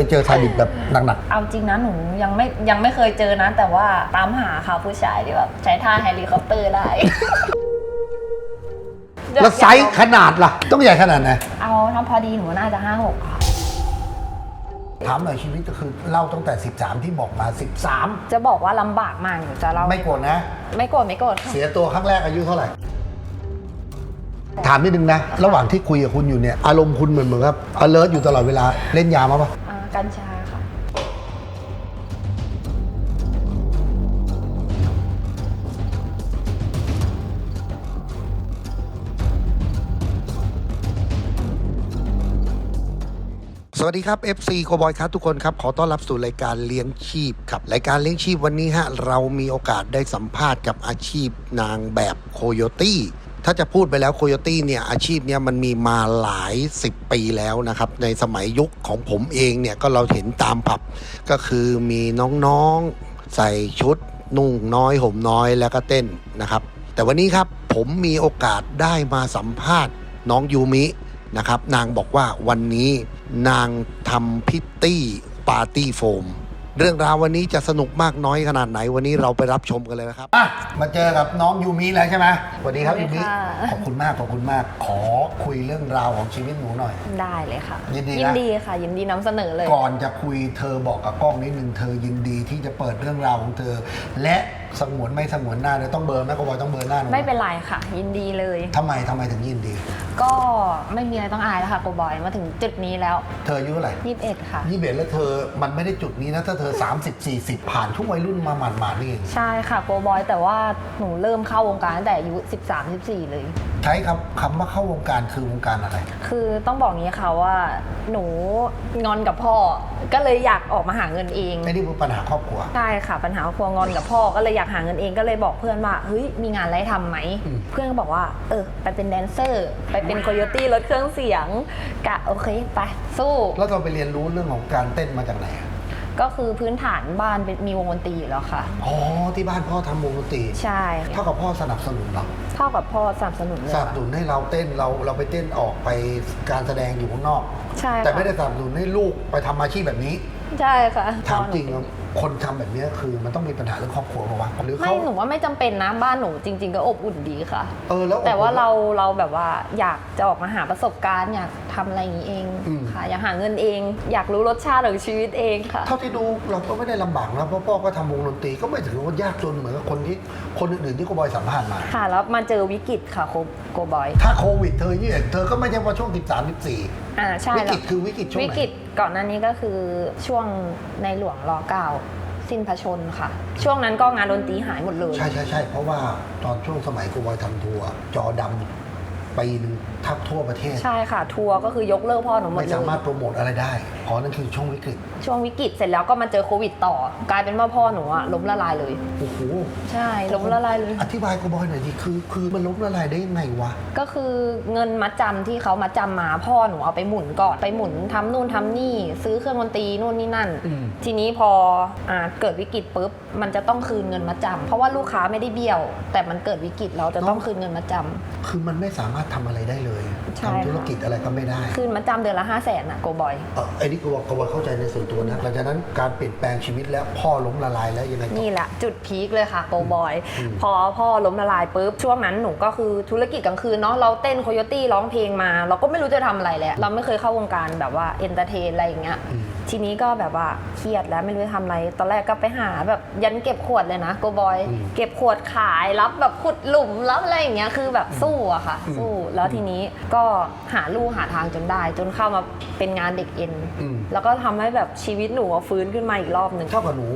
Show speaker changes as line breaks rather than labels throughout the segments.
ยเจอซาดิสแบบหนัก
เอาจริงนะหนูยังไม่ยังไม่เคยเจอนะ แต่ว่าตามหาค่ะผู้ชายที่แบบใช้ท่าเฮลิคอปเตอร์ได้
ๆ แล้วไซส์ขนาดล่ะ ต้องใหญ่ขนาดไหน
เอาทำพอดีหนูน่าจะห้าหกค่ะ
ถามหน่อยชีวิตก็คือเล่าตั้งแต่ 13 ที่บอกมา
จะบอกว่าลำบากมากหนูจะเล่า
13ไม่โกรธนะ
ไม่โกรธไม่โกรธค่ะ
เสียตัวครั้งแรกอายุเท่าไหร่ ถามนิดนึงนะ ระหว่างที่คุยกับคุณอยู่เนี่ย อารมณ์คุณเหมือนเหมือนกับ alert อยู่ตลอดเวลาเล่นยามาปะ
อ่า กัญชาค่ะ
สวัสดีครับ FC โคบอยครับทุกคนครับ ขอต้อนรับสู่รายการเลี้ยงชีพครับ รายการเลี้ยงชีพวันนี้ฮะเรามีโอกาสได้สัมภาษณ์กับอาชีพนางแบบโคโยตี้ ถ้าจะพูดไปแล้วโคโยตี้เนี่ยอาชีพเนี่ยมันมีมาหลาย 10 ปีแล้วนะครับ ในสมัยยุคของผมเองเนี่ยก็เราเห็นตามผับ ก็คือมีน้องๆใส่ชุด นุ่งน้อยห่มน้อยแล้วก็เต้นนะครับ แต่วันนี้ครับผมมีโอกาสได้มาสัมภาษณ์น้องยูมินะครับ นางบอกว่าวันนี้นางทำพิตตี้ปาร์ตี้โฟม เรื่องราววันนี้จะสนุกมากน้อยขนาดไหนวันนี้เราไปรับชมกันเลยนะครับมาเจอกับน้องยูมิแล้วใช่ไหมสวัสดีครับ
สวั
ยู
สดี
มิ
ค่ะ
ขอบคุณมากขอบคุณมาก ขอคุยเรื่องราวของชีวิตหนูหน่อย
ได้เลยค่ะ
ยินดีนะ
ยินดีค่ะ ยินดีนำเสนอเลย
ก่อนจะคุยเธอบอกกับกล้องนิดนึงเธอยินดีที่จะเปิดเรื่องราวของเธอ และสงวนไม่สงวนหน้าเนี่ยต้องเบอร์ไหมก็บอยต้องเบอร์หน้าหนู
ไม่เป็นไรค่ะ ยินดีเลย
ทำไมทำไมถึงยินดี
ก็ไม่มีอะไรต้องอายแล้วค่ะโกบอยมาถึงจุดนี้แล้ว
เธออายุเท่าไหร่
21 ค่ะ
ยี่สิบเอ็ดแล้วเธอมันไม่ได้จุดนี้นะ ถ้าเธอ 30 40 ผ่านทุกวัยรุ่นมาหมาดๆนี่เอง
ใช่ค่ะโกบอยแต่ว่าหนูเริ่มเข้าวงการตั้งแต่อายุ13 14เลย
ใช้คำคำว่าเข้าวงการคือวงการอะไร
คือต้องบอกงี้ค่ะว่า หนูงอนกับพ่อ ก็เลยอยากออกมาหาเงินเอง
ไม่ได้เป็นปัญหาครอบครัว
ใช่ค่ะ ปัญหาครัวงอนกับพ่อก็เลยอยากหาเงินเองก็เลยบอกเพื่อนว่าเฮ้ยมีงานอะไรทำไหม
อืม
เพื่อนก็บอกว่า เออ ไปเป็นแดนเซอร์ ไปเป็นโคโยตี้รถเครื่องเสียงกะโอเคไปสู้
แล้วเราไปเรียนรู้เรื่องของการเต้นมาจากไหนอะ
ก็คือพื้นฐานบ้านเป็นมีวงดนตรีอยู่แล้วค่ะ
อ๋อที่บ้านพ่อทำวงดนตรี
ใช่
เท่ากับพ่อสนับสนุนเรา
เท่ากับพ่อสนับสนุนเลย
สนับ
ค่ะ
สนุนให้เราเต้นเราเราไปเต้นออกไปการแสดงอยู่ข้างนอก
ใช่
แต่
ค่ะ
ไม่ได้สนับสนุนให้ลูกไปทำอาชีพแบบนี้
ใช่ค่ะ
ถามจริงนะ คนทำแบบนี้คือมันต้องมีปัญหาเรื่องครอบครัวปะวะหรือ
ไม่
เขา
หนูว่าไม่จำเป็นนะบ้านหนูจริง ๆ ก็อบอุ่นดีค่ะ
เออแล้ว
แต่ว่าเราเราแบบว่าอยากจะออกมาหาประสบการณ์อยากทำอะไรอย่างนี้เอง
อืม
ค่ะ อยากหาเงินเอง อยากรู้รสชาติของชีวิตเองค่ะ
เท่าที่ดูเราก็ไม่ได้ลำบากนะเพราะพ่อก็ทำวงดนตรีก็ไม่ถือว่ายากจนเหมือนกับคนที่คนอื่นๆที่โกบอยสัมภาษณ์มา
ค่ะ แล้วมาเจอวิกฤตค่ะโคโกบอย
ถ้าโควิดเธอยี่เธอก็ไม่ใช่ว่าช่วง 13 14
อ่าใช่
วิกฤต
แล้ว
คือวิกฤตช่วง
วิ
ไหน
กฤตก่อนหน้านี้ก็คือช่วงในหลวงรอเก้า สิ้นพระชน์ค่ะ ช่วงนั้นก็งานดนตรีหายหมดเลย
ใช่ใช่ใช่เพราะว่าตอนช่วงสมัยกูบอยทำทัวร์จอดำ ปีหนึงทับทั่วประเทศ
ใช่ค่ะ ทัวร์ก็คือยกเลิกพ่อหนูหมด
ไม่
เล
สามารถ
ย
โปรโมทอะไรได้เพราะนั่นคือช่วงวิกฤต
ช่วงวิกฤตเสร็จแล้วก็มาเจอโควิดต่อ กลายเป็นว่าพ่อหนูอะล้มละลายเลย
โอ้โห
ใช่ ล้มละลายเลย
อธิบายโกบอยหน่อยดิคือ คือมันล้มละลายได้ยังไงวะ
ก็คือเงินมัดจำที่เขามาจำมาพ่อหนูเอาไปหมุนก่อนไปหมุนทำนู่นทำนี่ ซื้อเครื่องดนตรีนู่นนี่นั่น
อืม
ทีนี้พออาเกิดวิกฤตปุ๊บมันจะต้องคืนเงินมัดจำเพราะว่าลูกค้าไม่ได้เบี้ยว แต่มันเกิดวิกฤตเราจะต้องคืนเงินมัดจำ
คือมันไม่สามารถทำอะไรได้เลย
ใช่
ทำธุรกิจอะไรก็ไม่ได้
คืนมัดจำเดือนละห้าแสนอะโกบอย
เออไอ้นี่กูก็ว่าเข้าใจในส่วนตัวนะหลังจากนั้นการเปลี่ยนแปลงชีวิตแล้วพ่อล้มละลายแล้วยังไงต่อ
นี่แหละจุดพีคเลยค่ะโกบอย
อืม
พอพ่อล้มละลายปุ๊บช่วงนั้นหนูก็คือธุรกิจกลางคืนเนาะเราเต้นโคโยตี้ร้องเพลงมา เราก็ไม่รู้จะทำอะไรแล้วเราไม่เคยเข้าวงการแบบว่าเอนเตอร์เทนอะไรอย่างเงี้ย
อืม
ทีนี้ก็แบบว่าเครียดแล้วไม่รู้จะทำอะไร ตอนแรกก็ไปหาแบบยันเก็บขวดเลยนะโกบอย
อืม
เก็บขวดขายรับแบบขุดหลุมรับอะไรอย่างเงี้ยคือแบบสู้อะค่ะ
อืม
สู้แล้วทีนี้ก็หาลู่หาทางจนได้ จนเข้ามาเป็นงานเด็กเอ็น
อืม
แล้วก็ทำให้แบบชีวิตหนูอะฟื้นขึ้นมาอีกรอบหนึ่ง
เท่ากับหนู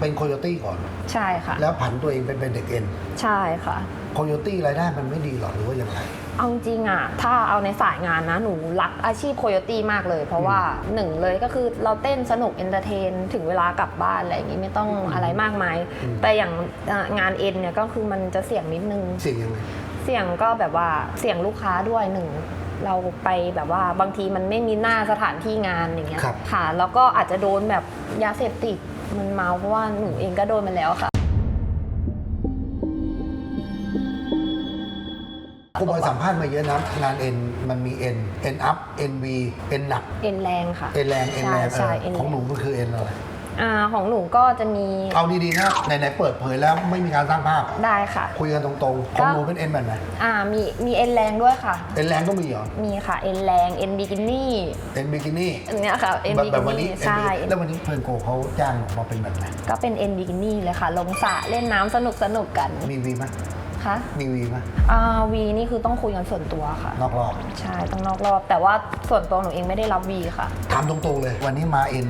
เป็นโคโยตี้ก่อน
ใช่ค่ะ
แล้วผันตัวเองเป็นเป็นเด็กเอ็น
ใช่ค่ะ
โคโยตี้รายได้มันไม่ดีหรอหรือว่ายังไง
เอาจริงอะถ้าเอาในสายงานนะ หนูรักอาชีพโคโยตี้มากเลย เพราะว่าหนึ่งเลยก็คือเราเต้นสนุกเอนเตอร์เทน ถึงเวลากลับบ้านอะไรอย่างงี้ไม่ต้องอะไรมากมาย
อืม
แต่อย่างอะงานเอ็นเนี่ยก็คือมันจะเสี่ยงนิดนึง
เสี่ยงยังไง
เสี่ยงก็แบบว่าเสี่ยงลูกค้าด้วยหนึ่งเราไปแบบว่าบางทีมันไม่มีหน้าสถานที่งานอย่างเงี้ย
ครับ
ค่ะ แล้วก็อาจจะโดนแบบยาเสพติดมันเมาเพราะว่าหนูเองก็โดนมาแล้วค่ะ
ครูบอยสัมภาษณ์มาเยอะนะงานเอ็นมันมี N N up N V N หนัก
เอ็นแรงค่ะ
N แรง N แรง
ใช่
เอ
เอ็
อนของหนูมันคือ N อะไร
อ่าของหนูก็จะมี
เอาดีๆนะไหนๆเปิดเผยแล้วไม่มีการสร้างภาพ
ได้ค่ะ
คุยกันตรงๆของหนูเป็น N แบบไหน
อ่ามีมีเอ็นแรงด้วยค่ะ
N แรงก็มีเหรอ
มีค่ะเอ็นแรงเอ็นบิกินี่
N บิกินี่
อันเนี้ยค่ะเอ็น
แบบ
บิ
แบบ
กิ
วันนี้
นี่
N
ใช่
Bikini แล้ววันนี้เพื่อนโกเขาจ้างออกมาเป็นแบบไหน
ก็เป็นเอ็นบิกินี่เลยค่ะ ลงสระเล่นน้ำสนุกสนุกกัน
มีวีไหม
คะ
มีวีไหม
อ่าวีนี่คือต้องคุยกันส่วนตัวค่ะ
นอกรอบ
ใช่ต้องนอกรอบ แต่ว่าส่วนตัวหนูเองไม่ได้รับวีค่ะ
ถามตรงๆเลย วันนี้มา N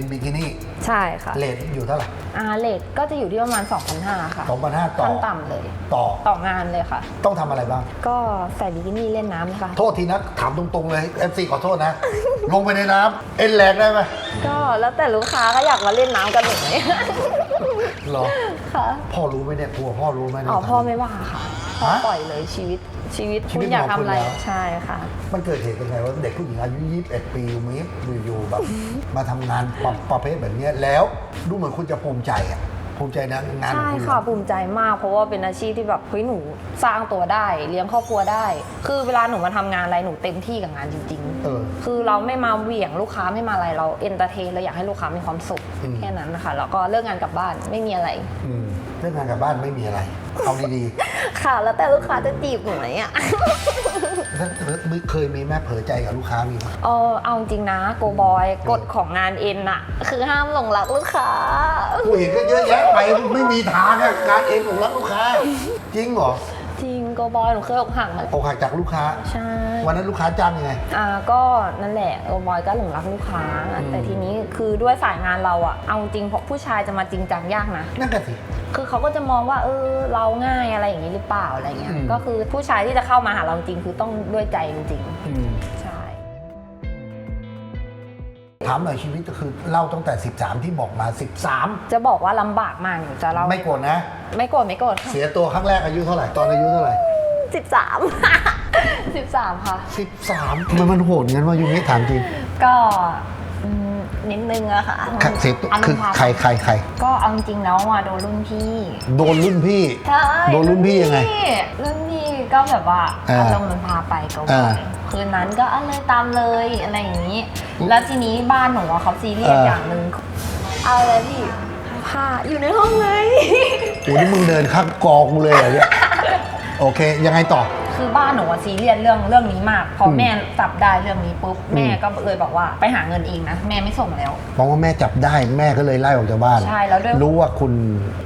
N บิกินี่
ใช่ค่ะ
เลทอยู่เท่าไหร่
อ่าเลทก็จะอยู่ที่ประมาณ 2,500 ค่ะ
2,500ต่อ
ขั้นต่ำเลย
ต่อ
ต่องานเลยค่ะ
ต้องทำอะไรบ้าง
ก็ใส่บิกินี่เล่นน้ำเลยค่ะ
โทษทีนะถามตรงๆเลย FC ขอโทษนะ ลงไปในน้ำเอ็นแรงได้ไหม
ก็แล้วแต่ลูกค้าก็อยากมาเล่นน้ำกันหนูไหม
เหรอ
ค่ะ
พ่อรู้ไหมเนี่ยกลัวพ่อรู้ไหมเนี่ย
อ๋อพ่อไม่ว่าค่ะพ่อ
ฮะ
ปล่อยเลยชีวิตชีวิต
ชี
คุ
วิ
ณ
ต
อยาก
ของ
ทำ
คุณ
อะไร
แล้ว
ใช่ค่ะ
มันเกิดเหตุยังไงว่าเด็กผู้หญิงอายุ 21 ปีมีอยู่ๆแบบ มาทำงานประประเภทแบบเนี้ยแล้วดูเหมือนคุณจะภูมิใจอะ ภูมิใจนะงานขอ
ใช่
งคุณ
ค่ะภูมิใจมากเพราะว่าเป็นอาชีพที่แบบเฮ้ยหนูสร้างตัวได้ เลี้ยงครอบครัวได้ คือเวลาหนูมาทำงานอะไรหนูเต็มที่กับงานจริง
เออ
ๆคือเราไม่มาเหวี่ยงลูกค้าไม่มาอะไรเราเอนเตอร์เทนเราอยากให้ลูกค้ามีความสุข
อืม
แค่นั้นนะคะแล้วก็เลิกงานกลับบ้านไม่มีอะไร
อืมเรื่องงานกับบ้านไม่มีอะไร เอาดี
ค่ะ แล้วแต่ลูกค้าจะจีบหนูไหมอะ
ๆถ้าเคยมีแม่เผลอใจกับลูกค้ามีไหม
เออเอาจริงนะโกบอยกฎของงานเอ็นอะคือห้ามหลงรักลูกค้า
กูเห็นก็เยอะแยะไปไม่มีทางอะการเองของรักลูกค้า จริงเหรอ
จริงโกบอยหนูเคยอกหักมา
อกหักจากลูกค้า
ใช่
วันนั้นลูกค้าจ้างยังไง
อ่าก็นั่นแหละโกบอยก็หลงรักลูกค้า
อืม
แต่ทีนี้คือด้วยสายงานเราอะเอาจริงเพราะผู้ชายจะมาจริงจังยากนะ
นั่นก็สิ
คือเขาก็จะมองว่าเออเราง่ายอะไรอย่างนี้หรือเปล่าอะไรเงี้ย
อืม
ก็คือผู้ชายที่จะเข้ามาหาเราจริงคือต้องด้วยใจจริง
อืม
ๆใช่
ถามหน่อยชีวิตก็คือเล่าตั้งแต่ 13 ที่บอกมา
จะบอกว่าลำบากมากหนูจะเล่า
13ไม่โกรธนะ
ไม่โกรธไม่โกรธค่ะ
เสียตัวครั้งแรกอายุเท่าไหร่ ตอนอายุเท่าไหร่
สิบสามสิบสามค่ะ
13ทำไมมันโหดงั้นว่ายุคนี้ถามจริง
ก็อืม นิดนึงอะค่ะ
เสียตัว
อาร
คือ
มณ์พา
ใครใครใคร
ก็เอาจริงๆแล้วอะโดนรุ่นพี่
โดนรุ่นพี่
ใช่
โดนรุ่นพี่ยังไง
รุ่นพี่ก็แบบว่า
อ่า
อารมณ์มันพาไปก็
อ่า
ไปคืนนั้นก็เอาเลยตามเลยอะไรอย่างนี้ แล้วทีนี้บ้านหนูอะเขาซีเรียส
อ่า
อย่างหนึ่งเอาอะไรพี่ผ้าอยู่ในห้องเลย
โอ้นี่มึงเดินข้างกองกูเลยเหรอเนี่ยโอเค ยังไงต่อ
คือบ้านหนูอะซีเรียสเรื่องเรื่องนี้มาก พออ
ม
แม่จับได้เรื่องนี้ปุ๊บ
อืม
แม่ก็เลยบอกว่าไปหาเงินเองนะแม่ไม่ส่งแล้ว
เพราะว่าแม่จับได้แม่ก็เลยไล่ออกจากบ้าน
ใช่แล้วด้วย
รู้ว่าคุณ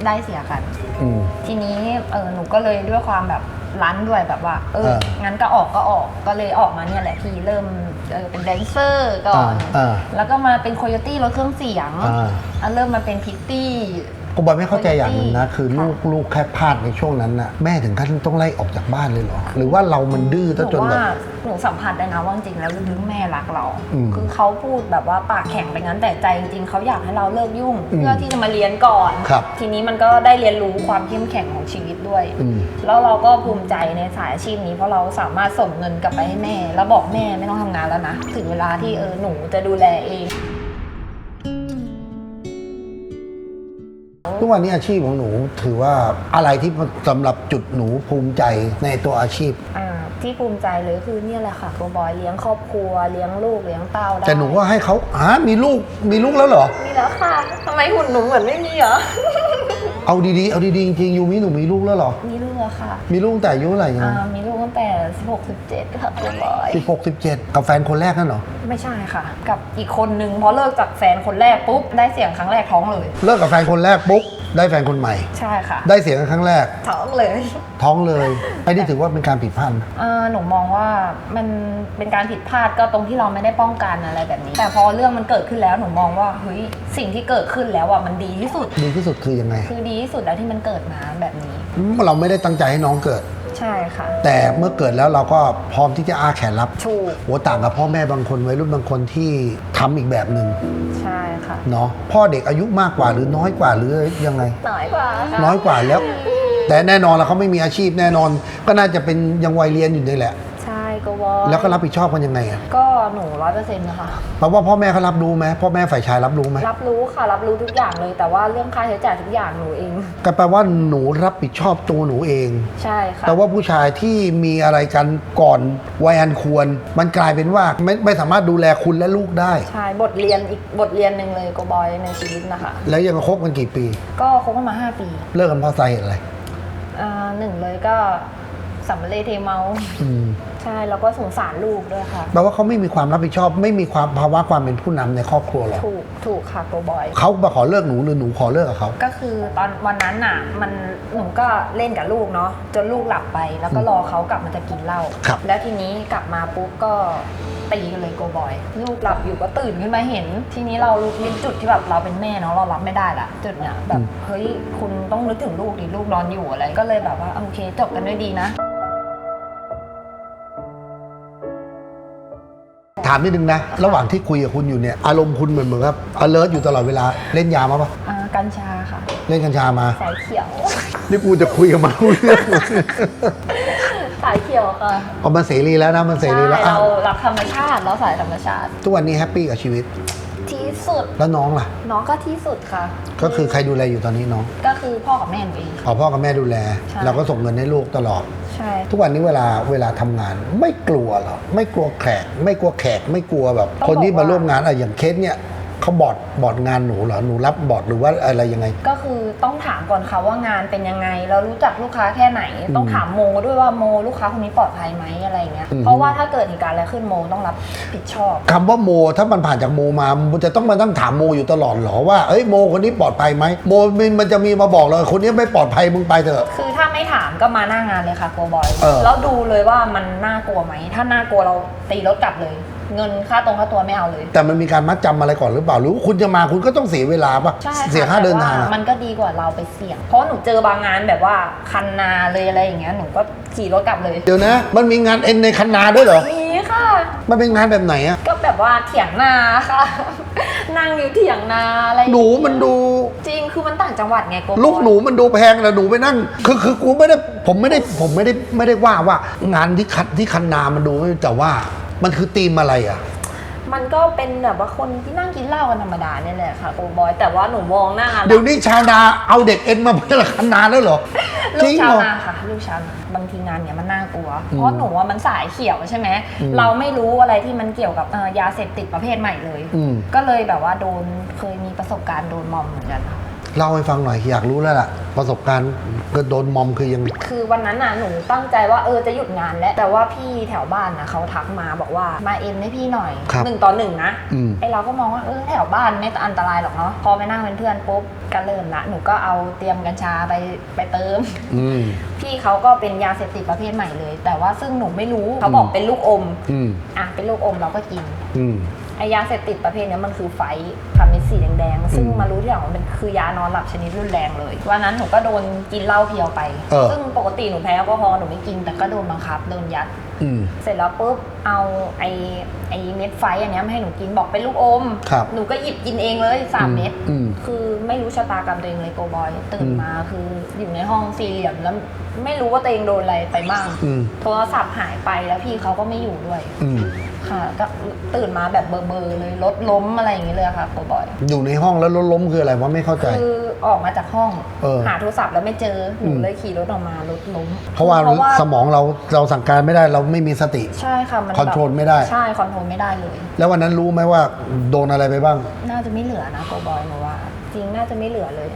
ได้เสียกัน
อืม
ทีนี้เออหนูก็เลยด้วยความแบบรั้นด้วยแบบว่า เออ
เออ
งั้นก็ออกก็ออกก็เลยออกมาเนี่ยแหละพี่เริ่มเออเป็นแดนเซอร์ก่อน
อ่าอ่า
แล้วก็มาเป็นโคโยตี้รถเครื่องเสียง
อ่า
อะเริ่มมาเป็นพิตตี้
กูบอยไม่เข้าใจอย่างหนึงนะ คือ
ค่ะ
ลูกลูกแค่พลาดในช่วงนั้นน่ะแม่ถึงขั้นต้องไล่ออกจากบ้านเลยเหรอ หรือว่าเรามันดื้อ
ห
ซะ
นู
จนแบบ
ว่าหนูสัมผัสได้นะว่าจริงๆแล้วลึกๆแม่รักเรา
อืม
คือเขาพูดแบบว่าปากแข็งไปงั้นแต่ใจจริงๆเขาอยากให้เราเลิกยุ่ง
อืม
เพื่อที่จะมาเรียนก่อน
ครับ
ทีนี้มันก็ได้เรียนรู้ความเข้มแข็งของชีวิตด้วย
อืม
แล้วเราก็ภูมิใจในสายอาชีพนี้เพราะเราสามารถส่งเงินกลับไปให้แม่ แล้วบอกแม่ไม่ต้องทำงานแล้วนะ ถึงเวลาที่เออหนูจะดูแลเอง
ทุกวันนี้อาชีพของหนูถือว่าอะไรที่สำหรับจุดหนูภูมิใจในตัวอาชีพ
อ่าที่ภูมิใจเลยคือเนี่ยแหละค่ะโกบอยเลี้ยงครอบครัวเลี้ยงลูกเลี้ยงเต้าได้
แต่หนูก็ให้เขาฮะมีลูกมีลูกแล้วเหรอ
มีแล้วค่ะทำไมหุ่นหนูเหมือนไม่มีเหรอ
เอาดีๆ เอาดีๆ จริงๆยูมิหนูมีลูกแล้วเหรอ
มีลูกแล้วค่ะ
มีลูกตั้งแต่อายุเท่าไหร่ยั
อ่างมีลูกตั้งแต่ 16 17ค่ะโกบอย
สิบหกสิบเจ็ดกับแฟนคนแรกนั่นเหรอ
ไม่ใช่ค่ะ กับอีกคนนึงพอเลิกจากแฟนคนแรกปุ๊บ ได้เสียงครั้งแรกท้องเลย
เลิกกับแฟนคนแรกปุ๊บ ได้แฟนคนใหม่
ใช่ค่ะ
ได้เสียงกันครั้งแรก
ท้องเลย
ท้องเลยไอ้นี่ถือว่าเป็นการผิดพลาดไหม
เอ่อหนูมองว่ามันเป็นการผิดพลาดก็ตรงที่เราไม่ได้ป้องกันอะไรแบบนี้ แต่พอเรื่องมันเกิดขึ้นแล้วหนูมองว่าเฮ้ยสิ่งที่เกิดขึ้นแล้วอะมันดีที่สุด
ดีที่สุดคือยังไง
คือดีที่สุดแล้วที่มันเกิดมาแบบนี้
เราไม่ได้ตั้งใจให้น้องเกิด
ใช่ค่ะ
แต่เมื่อเกิดแล้วเราก็พร้อมที่จะอ้าแขนรับ
ถูก
โหต่างกับพ่อแม่บางคนวัยรุ่นบางคนที่ทำอีกแบบหนึ่ง
ใช่ค่ะ
เนาะพ่อเด็กอายุมากกว่าหรือน้อยกว่าหรือยังไง
น้อยกว่าค่ะ
น้อยกว่าแล้ว แต่แน่นอนแล้วเขาไม่มีอาชีพแน่นอน ก็น่าจะเป็นยังวัยเรียนอยู่นี่แหละ
ใช่โกบอย
แล้วก็รับผิดชอบกันยังไงอะ
ก็หนูร้อยเปอร์เซ็นต์นะคะ
แปลว่าพ่อแม่เขารับรู้ไหมพ่อแม่ฝ่ายชายรับรู้ไหม
รับรู้ค่ะรับรู้ทุกอย่างเลย แต่ว่าเรื่องค่าใช้จ่ายทุกอย่างหนูเอง
ก็แปลว่าหนูรับผิดชอบตัวหนูเอง
ใช่ค่ะ
แต่ว่าผู้ชายที่มีอะไรกันก่อนวัยอันควร มันกลายเป็นว่าไม่ไม่สามารถดูแลคุณและลูกได้
ใช่บทเรียนอีกบทเรียนหนึ่งเลยโกบอยในชีวิตนะคะ
แล้วยังคบกันกี่ปี
ก็คบกันมา 5 ปี
เลิกกันเพราะสาเหตุอะไร
อ่าหนึ่งเลยก็สัมเรเทเมา
อืม
ใช่แล้วก็สงสารลูกด้วยค่ะ
แปลว่าเขาไม่มีความรับผิดชอบ ไม่มีความภาวะความเป็นผู้นำในครอบครัวหรอก
ถูกถูกค่ะโกบอย
เขามาขอเลิกหนูหรือหนูขอเลิกกับเขา
ก็คือตอนวันนั้นน่ะมันหนูก็เล่นกับลูกเนาะจนลูกหลับไป แล้วก็รอเขากลับมาจะกินเหล้า
ครับ
แล้วทีนี้กลับมาปุ๊บก็ตีกันเลยโกบอย ลูกหลับอยู่ก็ตื่นขึ้นมาเห็น ทีนี้เรารู้เป็นจุดที่แบบเราเป็นแม่เนาะเรารับไม่ได้ละจุดเนี้ยแบบเฮ้ยคุณต้องนึกถึงลูกดิลูกนอนอยู่อะไร ก็เลยแบบว่าโอเคจบกันด้วยดีนะ
ถามนิดนึงนะ ระหว่างที่คุยกับคุณอยู่เนี่ย อารมณ์คุณเหมือนเหมือนกับ alert อยู่ตลอดเวลา เล่นยามาปะ
อ่ากัญชาค่ะ
เล่นกัญชามา
สายเขียว
นี่กูจะคุยกับมันรู้เรื่อง
สายเขียวค่ะ
เอามันเสรีแล้วนะ มันเส
ใช่
รีแล้ว
เรา
อ้าว
รักธรรมชาติเราสายธรรมชาติ
ทุกวันนี้แฮปปี้กับชีวิต
ที่สุด
แล้วน้องล่ะ
น้องก็ที่สุดค่ะ
ก็คือใครดูแลอยู่ตอนนี้น้อง
ก็คือพ่อกับแม่หนูเอง
เอาพ่อกับแม่ดูแล
ใช่
เราก็ส่งเงินให้ลูกตลอด
ใช่
ทุกวันนี้เวลาเวลาทำงานไม่กลัวหรอไม่กลัวแขก ไม่กลัวแขก ไม่กลัวแบบ คนที่มาร่วมงานอะอย่างเคสเนี่ย เขาบอดบอดงานหนูเหรอหนูรับบอดหรือว่าอะไรยังไง
ก็คือต้องถามก่อนค่ะว่างานเป็นยังไง แล้วรู้จักลูกค้าแค่ไหน ต้องถามโมด้วยว่าโม ลูกค้าคนนี้ปลอดภัยไหมอะไรเงี้ย
อืม
เพราะว่าถ้าเกิดเหตุการณ์อะไรขึ้นโมต้องรับผิดชอบ
คำว่าโมถ้ามันผ่านจากโมมามันจะต้องมาตั้งถามโมอยู่ตลอดเหรอว่าเอ้ยโมคนนี้ปลอดภัยไหมโมมันมันจะมีมาบอกเลยคนนี้ไม่ปลอดภัยมึงไปเถอะ
คือถ้าไม่ถามก็มาหน้างานเลยค่ะโกบอย
เออ
แล้วดูเลยว่ามันน่ากลัวไหม ถ้าน่ากลัวเราตีรถกลับเลย เงินค่าตรงค่าตัวไม่เอาเลย
แต่มันมีการมัดจำอะไรก่อนหรือเปล่าหรือว่าคุณจะมาคุณก็ต้องเสียเวลาปะ
ใช่ะ
เสียค่าเดินทาง
แต่
อะ
ว่มันก็ดีกว่าเราไปเสี่ยง เพราะหนูเจอบางงานแบบว่าคันนาเลยอะไรอย่างเงี้ยหนูก็ขี่รถกลับเลย
เดี๋ยวนะ มันมีงานเอ็นในคันนาด้วยเหรอ
มีค่ะ
มันเป็นงานแบบไหนอะ
ก็แบบว่าเถียงนาค่ะ นั่งอยู่เถียงนาอะไรอย่าง
หนู
เงี้ย
มันดู
จริงคือมันต่างจังหวัดไงโก
ลูกหนูมันดูแพงแต่หนูไปนั่ง คือคือกูไม่ได้ผมไม่ได้ผมไม่ได้ไม่ได้ว่าว่างานที่คันที่คันนามันดูไม่แต่ว่า มันคือธีมอะไรอะ
มันก็เป็นแบบว่าคนที่นั่งกินเหล้ากันธรรมดาเนี่ยแหละค่ะโกบอย แต่ว่าหนูมองหน้า
เดี๋ยวนี้ชาวนาเอาเด็กเอ็นมาเพื่อคันนาแล้วเหรอ
ลู
จริ
ก
ง
ชา
เห
ว
รอ
นาค่ะลูกชาวนาบางทีงานเนี่ยมันน่ากลัว
อืม
เพราะหนูว่ามันสายเขียวใช่ไหม
อืม
เราไม่รู้อะไรที่มันเกี่ยวกับเอ่อยาเสพติดประเภทใหม่เลย
อืม
ก็เลยแบบว่าโดนเคยมีประสบการณ์โดนมอมเหมือนกันค่ะ
เล่าให้ฟังหน่อยอยากรู้แล้วล่ะ ประสบการณ์ก็โดนมอมคือยัง
คือวันนั้นน่ะหนูตั้งใจว่าเออจะหยุดงานแล้วแต่ว่าพี่แถวบ้านนะเขาทักมาบอกว่ามาเอ็นให้พี่หน่อย
ครับ
หนึ่งต่อหนึ่งนะ
อืม
ไอเราก็มองว่าเออแถวบ้านไม่อันตรายหรอกเนาะพอไปนั่งเป็นเพื่อนปุ๊บก็เริ่มละหนูก็เอาเตรียมกัญชาไปไปเติม
อืม
พี่เขาก็เป็นยาเสพติดประเภทใหม่เลย แต่ว่าซึ่งหนูไม่รู้เขาบอกเป็นลูกอม
อืม
อะเป็นลูกอมเราก็กิน
อืม
ไอยาเสพติดประเภทเนี้ยมันคือไฟท์ทำเม็ดสีแดงๆซึ่ง
อืม
มารู้ที่หลังว่ามันคือยานอนหลับชนิดรุนแรงเลยวันนั้นหนูก็โดนกินเหล้าเพียวไป
เออ
ซึ่งปกติหนูแพ้แอลกอฮอล์หนูไม่กินแต่ก็โดนบังคับโดนยัด
อืม
เสร็จแล้วปุ๊บเอาไอไอเม็ดไฟท์อันเนี้ยมาให้หนูกินบอกเป็นลูกอม
ครับ
หนูก็หยิบกินเองเลยสามเม็ด
อืม
คือไม่รู้ชะตากรรมตัวเองเลยโกบอย ตื่น
อืม
มาคืออยู่ในห้องสี่เหลี่ยมแล้วไม่รู้ว่าตัวเองโดนอะไรไปบ้าง
อืม
โทรศัพท์หายไปแล้วพี่เขาก็ไม่อยู่ด้วย
อืม
ค่ะก็ตื่นมาแบบเบอร์เบอร์ๆเลยรถล้มอะไรอย่างเงี้ยเลยค่ะโกบอย
อยู่ในห้องแล้วรถล้มคืออะไรวะไม่เข้าใจ
คือออกมาจากห้อง
เออ
หาโทรศัพท์แล้วไม่เจอหนู
อืม
เลยขี่รถออกมารถล้ม
เพราะว่าสมองเราเราสั่งการไม่ได้เราไม่มีสติ
ใช่ค่ะมัน
คอนโทรลไม่ได้
ใช่คอนโทรลไม่ได้เลย
แล้ววันนั้นรู้ไหมว่าโดนอะไรไปบ้าง
น่าจะไม่เหลือนะโกบอยหนูว่า จริงน่าจะไม่เหลือเลย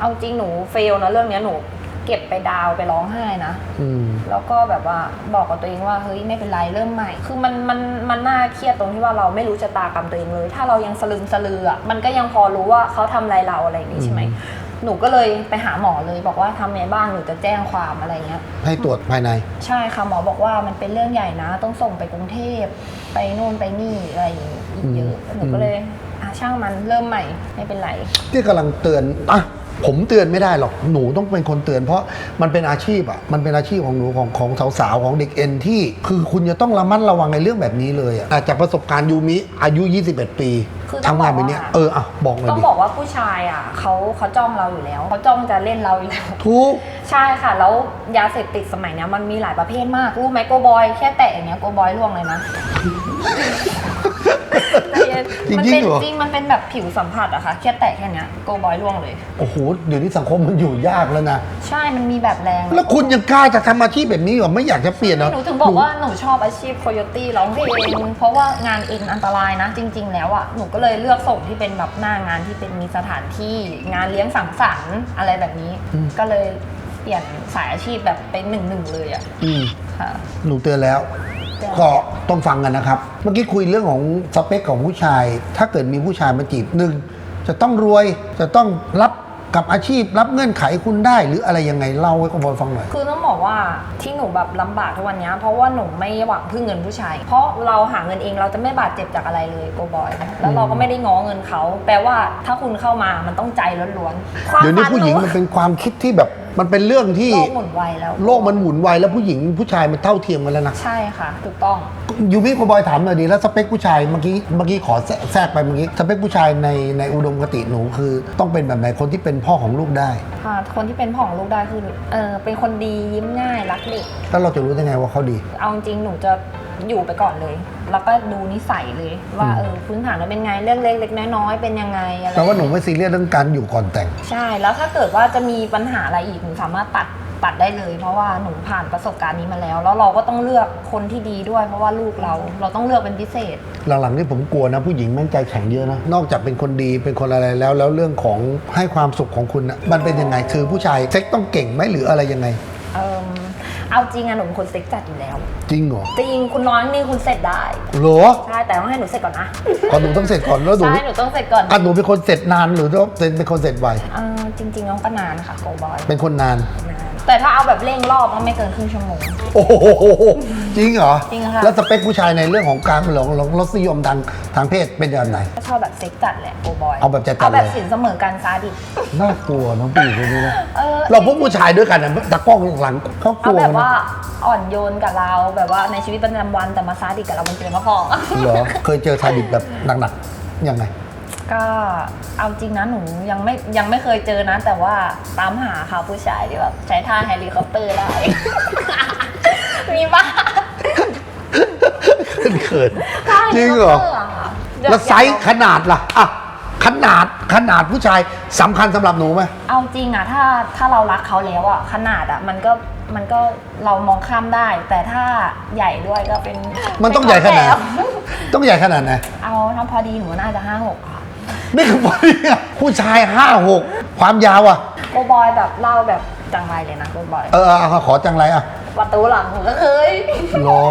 เอาจริงหนูเฟลนะเรื่องเนี้ยหนูเก็บไปดาวไปร้องไห้นะ
อืม
แล้วก็แบบว่าบอกกับตัวเองว่าเฮ้ยไม่เป็นไรเริ่มใหม่ คือมันมันมันน่าเครียดตรงที่ว่าเราไม่รู้ชะตากรรมตัวเองเลย ถ้าเรายังสลึมสลืออะมันก็ยังพอรู้ว่าเขาทำอะไรเราอะไรอย่างนี้ใช่ไหม
อืม
หนูก็เลยไปหาหมอเลยบอกว่าทำไงบ้างหนูจะแจ้งความอะไรเงี้ย
ให้ตรวจภายใน
ใช่ค่ะหมอบอกว่ามันเป็นเรื่องใหญ่นะ ต้องส่งไปกรุงเทพไปนู่นไปนี่อะไรอย่างงี้อีกเยอะ
อืม
หนูก็เลยอะช่างมันเริ่มใหม่ไม่เป็นไร
ที่กำลังเตือนอะ ผมเตือนไม่ได้หรอกหนูต้องเป็นคนเตือน เพราะมันเป็นอาชีพอะมันเป็นอาชีพของหนูของของสาวๆของเด็กเอ็นที่ คือคุณจะต้องระมัดระวังในเรื่องแบบนี้เลยอะอะจากประสบการณ์ยูมิอายุ 21 ปี
คือต้
ทำ
อง
งาน
บ
แบ
อก
บเนี้ย
ว่า
เอออะบอกเลย
ต้อง
ดิ
บอกว่าผู้ชายอะเขาเขาจ้องเราอยู่แล้วเขาจ้องจะเล่นเราอยู่แล้ว
ทุก
ใช่ค่ะ แล้วยาเสพติดสมัยเนี้ยมันมีหลายประเภทมาก รู้ไหมโกบอย แค่แตะอย่างเงี้ยโกบอยล่วงเลยนะใจ เย็น
จริง
มัน
จริ
เป็
ง
น
เหรอ
จริงมันเป็นแบบผิวสัมผัสอะค่ะแค่แตะแค่เนี้ยโกบอยล่วงเลย
โอ้โหเดี๋ยวนี้สังคมมันอยู่ยากแล้วนะ
ใช่มันมีแบบแรง
แล้วคุณยังกล้าจะทำอาชีพแบบนี้เหรอไม่อยากจะเปลี่ยนเหรอ
หนูถึงบอกว่าหนูชอบอาชีพโคโยตี้ร้องเพลงเพราะว่างานเอ็นอันตรายนะ จริง ๆ แล้วอะหนูก็เลยเลือกส่งที่เป็นแบบหน้างานที่เป็นมีสถานที่งานเลี้ยงสังสรรค์อะไรแบบนี้ ก็เลยเปลี่ยนสายอาชีพแบบเป็นหนึ่งหนึ่งเลยอะ
อืม
ค่ะ
หนูเตือนแล้ว
เตือน
ก็ต้องฟังกันนะครับ เมื่อกี้คุยเรื่องของสเปคของผู้ชาย ถ้าเกิดมีผู้ชายมาจีบหนึ่งจะต้องรวยจะต้องรับกับอาชีพรับเงื่อนไขคุณได้หรืออะไรยังไงเล่าให้คุณบอยฟังหน่อย
คือต้องบอกว่าที่หนูแบบลำบากทุกวันเนี้ยเพราะว่าหนูไม่หวังพึ่งเงินผู้ชาย เพราะเราหาเงินเองเราจะไม่บาดเจ็บจากอะไรเลยโกบอย แล้วเราก็ไม่ได้ง้อเงินเขา แปลว่าถ้าคุณเข้ามามันต้องใจล้วนๆความ
เดี๋ยวนี้
ฝั
ผู้หญิงมันเป็นความคิดที่แบบ มันเป็นเรื่องที่
โลกหมุนไวแล้ว
โลกมันหมุนไวแล้วผู้หญิงผู้ชายมันเท่าเทียมกันแล้วนะ
ใช่ค่ะ ถูกต้อง
ยูมิคุณบอยถามหน่อยดีแล้วสเปคผู้ชายเมื่อกี้เมื่อกี้ขอแทรแทรกไปเมื่อกี้สเปคผู้ชายในในอุดมคติหนูคือต้องเป็นแบบไหนคนที่เป็นพ่อของลูกได้
ค่ะ คนที่เป็นพ่อของลูกได้คือเออเป็นคนดียิ้มง่ายรักเด็ก
แล้วเราจะรู้ได้ไงว่าเขาดี
เอาจริงๆหนูจะ อยู่ไปก่อนเลย แล้วก็ดูนิสัยเลย ว่า
อืม
เออพื้นฐานมันเป็นไงเรื่องเล็กๆน้อยๆเป็นยังไงอะไร
แต่ว่าหนูไม่ซีเรียสเรื่องการอยู่ก่อนแต่ง
ใช่แล้วถ้าเกิดว่าจะมีปัญหาอะไรอีกหนูสามารถตัดตัดได้เลย เพราะว่าหนูผ่านประสบการณ์นี้มาแล้ว แล้วเราก็ต้องเลือกคนที่ดีด้วย เพราะว่าลูกเราเราต้องเลือกเป็นพิเศษ
หลังๆนี่ผมกลัวนะ ผู้หญิงแม่งใจแข็งเยอะนะ นอกจากเป็นคนดีเป็นคนอะไรแล้วแล้วเรื่องของให้ความสุขของคุณนะมันเป็นยังไงคือผู้ชายเซ็กต้องเก่งไหมหรืออะไรยังไง
เออ เอาจริงอะหนูเป็นคนเซ็กจัดอยู่แล้ว
จริงเหรอ
จริงคุณน้อยนี่คุณเสร็จได้
เหรอ
ใช่แต่ต้องให้หนูเสร็จก่อนนะ
ก่อนหนูต้องเสร็จก่อนแล้วหนู
ใช่หนูต้องเสร็จก่อน
อะหนูเป็นคนเสร็จนานหรือต้องเป็นคนเสร็จไว
เออจริงๆน้องก็นานค่ะโกบอย
เป็นคนนาน
นาน แต่ถ้าเอาแบบเร่งรอบก็ไม่เกินครึ่งชั่วโมง
โอ้โหจริงเหรอ
จริงค่ะ
แล้วสเปคผู้ชายในเรื่องของการหลงหลงรสนิยมทางทางเพศเป็นแบบไหน
ก็ชอบแบบเซ็กจัดแหละโกบอย
เอาแบบจัดๆ
เอาแบบ
เลย
สินเสมอกันซาดิส
น่ากลัวน้องผู้หญิงคนนี้นะ
เออ
เราพวกผู้ชายด้วยกันนะตากล้องหลังเขาก
เอา
ลัว
แบบ
นะ
ว่าอ่อนโยนกับเราแบบว่าในชีวิตประจำวันแต่มาซาดิสกับเราบนเตียงก็พอ
เหรอเคยเจอทาดิบแบบหนักๆยังไง
ก็เอาจริงนะหนูยังไม่ยังไม่เคยเจอนะ แต่ว่าตามหาค่ะผู้ชายที่แบบใช้ท่าเฮลิคอปเตอร์ได้ มีปะ
เขิน
ท่า
ๆ
เฮ
จริ
ลิ
ง
คอป
เหรอ
เตอร์อะค่ะ
แล้วไซส์ขนาดล่ะอะขนาดขนาดผู้ชายสำคัญสำหรับหนูไหม
เอาจริงอะถ้าถ้าเรารักเขาแล้วอะขนาดอะมันก็มันก็เรามองข้ามได้ แต่ถ้าใหญ่ด้วยก็เป็น
มันต้องใหญ่ขนาด
แล้ว
ต้องใหญ่ขนาดไหน
เอาถ้าพอดีหนูน่าจะห้าหกค่ะ
นี่คือพอดีอะผู้ชายห้าหกความยาวอะ
โกบอยแบบเล่าแบบจังไรเลยนะโกบอย
เออเอาขอจังไรอะ
ประตูหลังหนูก็เคย
หรอ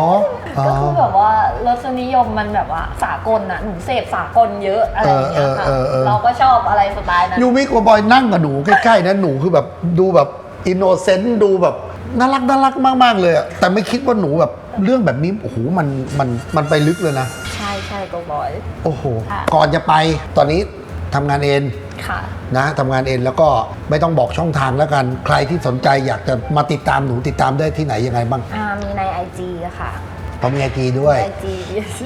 อ๋อ
ก็คือแบบว่ารสนิยมมันแบบว่าสากลนะหนูเสพสากลเยอะอะไรอย่างเงี้ยค่ะ
เออเออเออ
เราก็ชอบอะไรสไตล์นั้น
ยูมิกับบอยนั่งกับหนูใกล้ๆนะหนูคือแบบดูแบบอินโนเซนต์ดูแบบน่ารักน่ารักมากๆเลยอะแต่ไม่คิดว่าหนูแบบเรื่องแบบนี้โอ้โหมันมันมันไปลึกเลยนะ
ใช่ใช่โกบอย
โอ้โห
ค่ะ
ก่อนจะไปตอนนี้ทำงานเอง
ค่ะ
นะทำงานเองแล้วก็ไม่ต้องบอกช่องทางแล้วกัน ใครที่สนใจอยากจะมาติดตามหนูติดตามได้ที่ไหนยังไงบ้าง
อ่ามีใน IG อะค่ะ
พอมีไอจีด้วย
ไอจี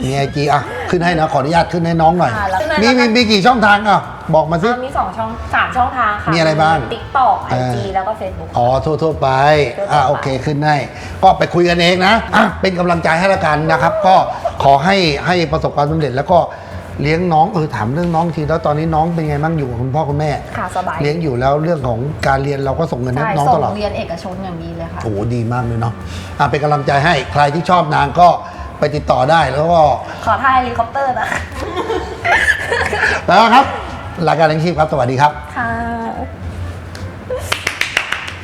มีไอจีอะ ขึ้นให้นะขออนุญาตขึ้นให้น้องหน่อย
อ่าแล้ว
มีมีมีกี่ช่องทางอะ บอกมาสิ
มีสองช่องสามช่องทางค่ะ
มีอะไรบ้าง
ติ๊กต็อกไอ
อ่า
จีแล้วก็เฟซบุ๊ก
อ๋อทั่วๆไป
ทั่วๆ
อะ
ไป
โอเคขึ้นให้ ก็ไปคุยกันเองนะ อะเป็นกำลังใจให้ละกันนะครับ ก็ขอให้ให้ประสบความสำเร็จแล้วก็ เลี้ยงน้องเออถามเรื่องน้องทีแล้วตอนนี้น้องเป็นไงบ้างอยู่กับคุณพ่อคุณแม่
ค่ะสบาย
เลี้ยงอยู่แล้วเรื่องของการเรียนเราก็ส่งเงินให้
ใช่
น้อง
ส่
ต
ง
ลอด
เรียนเอกชนอย่างดีเลยค่ะ
โอ้โหดีมากเลยเนาะอะเป็นกำลังใจให้ใครที่ชอบนางก็ไปติดต่อได้แล้วก็
ขอท่าเฮลิคอปเตอร์นะ
แล้วครับรายการเลี้ยงชีพครับสวัสดีครับ
ค่ะ